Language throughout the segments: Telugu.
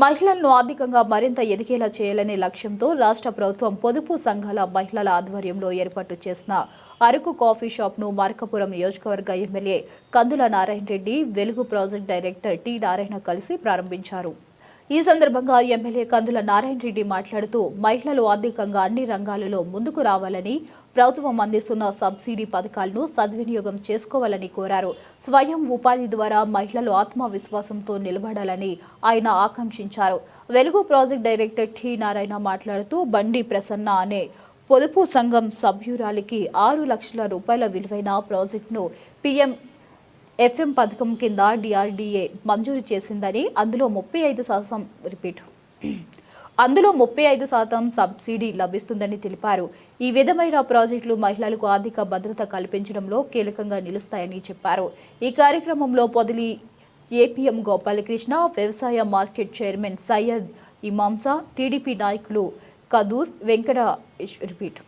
మహిళలను ఆర్థికంగా మరింత ఎదిగేలా చేయాలనే లక్ష్యంతో రాష్ట్ర ప్రభుత్వం పొదుపు సంఘాల మహిళల ఆధ్వర్యంలో ఏర్పాటు చేసిన అరకు కాఫీ షాప్ను మార్కపురం నియోజకవర్గ ఎమ్మెల్యే కందుల నారాయణ రెడ్డి వెలుగు ప్రాజెక్ట్ డైరెక్టర్ టి నారాయణ కలిసి ప్రారంభించారు. ఈ సందర్భంగా ఎమ్మెల్యే కందుల నారాయణ రెడ్డి మాట్లాడుతూ మహిళలు ఆర్థికంగా అన్ని రంగాలలో ముందుకు రావాలని ప్రభుత్వం అందిస్తున్న సబ్సిడీ పథకాలను సద్వినియోగం చేసుకోవాలని కోరారు. స్వయం ఉపాధి ద్వారా మహిళలు ఆత్మవిశ్వాసంతో నిలబడాలని ఆయన ఆకాంక్షించారు. వెలుగు ప్రాజెక్ట్ డైరెక్టర్ టి నారాయణ మాట్లాడుతూ బండి ప్రసన్న అనే పొదుపు సంఘం సభ్యురాలికి ఆరు లక్షల రూపాయల విలువైన ప్రాజెక్టును పీఎం ఎఫ్ఎం పథకం కింద డిఆర్డీఏ మంజూరు చేసిందని అందులో ముప్పై ఐదు శాతం రిపీట్. అందులో ముప్పై ఐదు శాతం సబ్సిడీ లభిస్తుందని తెలిపారు. ఈ విధమైన ప్రాజెక్టులు మహిళలకు ఆర్థిక భద్రత కల్పించడంలో కీలకంగా నిలుస్తాయని చెప్పారు. ఈ కార్యక్రమంలో పొదిలి ఏపీఎం గోపాలకృష్ణ వ్యవసాయ market chairman Syed Imamsa TDP నాయకులు కదూస్ వెంకట రిపీట్.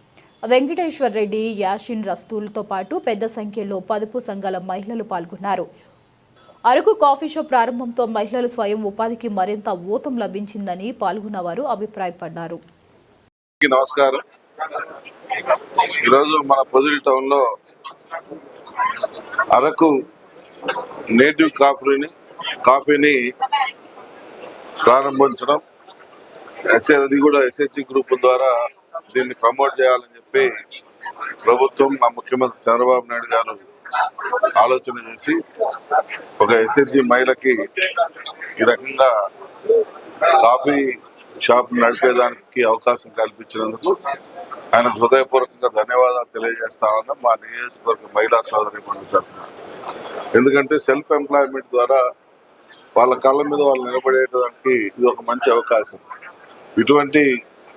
వెంకటేశ్వర్ రెడ్డి యాషిన్ రస్తూలతో పాటు పెద్ద సంఖ్యలో పదుపు సంఘాల మహిళలు పాల్గొన్నారు. అరకు కాఫీ షాప్ ప్రారంభంతో మహిళలు స్వయం ఉపాధికి మరింత ఊతం లభించిందని పాల్గొన్నవారు అభిప్రాయపడ్డారు. నమస్కారం. ఈరోజు మన పొదిలి టౌన్లో అరకు నేటివ్ కాఫీని కాఫీని ప్రారంభించడం ఎస్ఏ అది కూడా ఎస్హెచ్ గ్రూప్ ద్వారా దీన్ని ప్రమోట్ చేయాలని చెప్పి ప్రభుత్వం మా ముఖ్యమంత్రి చంద్రబాబు నాయుడు గారు ఆలోచన చేసి ఒక ఎస్ఎస్జి మహిళకి ఈ రకంగా కాఫీ షాప్ నడిపేదానికి అవకాశం కల్పించినందుకు ఆయన హృదయపూర్వకంగా ధన్యవాదాలు తెలియజేస్తా ఉన్నాం. మా నియోజకవర్గ మహిళా సోదరి తరఫున. ఎందుకంటే సెల్ఫ్ ఎంప్లాయ్మెంట్ ద్వారా వాళ్ళ కళ్ళ మీద వాళ్ళు నిలబడేటానికి ఇది ఒక మంచి అవకాశం. ఇటువంటి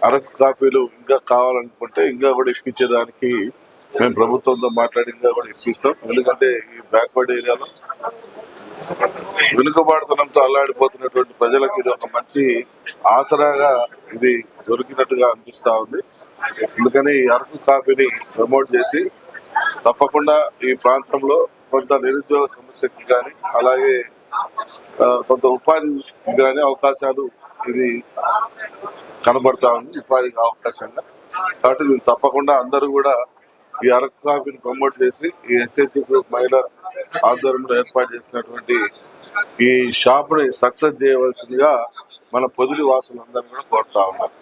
అరకు కాఫీలు ఇంకా కావాలనుకుంటే ఇంకా కూడా ఇప్పించేదానికి మేము ప్రభుత్వంతో మాట్లాడి ఇంకా కూడా ఇప్పిస్తాం. ఎందుకంటే ఈ బ్యాక్వర్డ్ ఏరియాలో వెనుకబాడుతనంతో అల్లాడిపోతున్నటువంటి ప్రజలకు ఇది ఒక మంచి ఆసరాగా ఇది దొరికినట్టుగా అనిపిస్తా ఉంది. అందుకని ఈ అరకు కాఫీని ప్రమోట్ చేసి తప్పకుండా ఈ ప్రాంతంలో కొంత నిరుద్యోగ సమస్యకి కానీ అలాగే కొంత ఉపాధి కానీ అవకాశాలు ఇది కనబడతా ఉంది ఉపాధికి అవకాశంగా. కాబట్టి దీన్ని తప్పకుండా అందరూ కూడా ఈ అరకు కాఫీని ప్రమోట్ చేసి ఈ ఎస్హెచ్ గ్రూప్ మహిళ ఆధ్వర్యంలో ఏర్పాటు చేసినటువంటి ఈ షాప్ని సక్సెస్ చేయవలసిందిగా మన పొదిలి వాసులందరూ కూడా కోరుతా ఉన్నారు.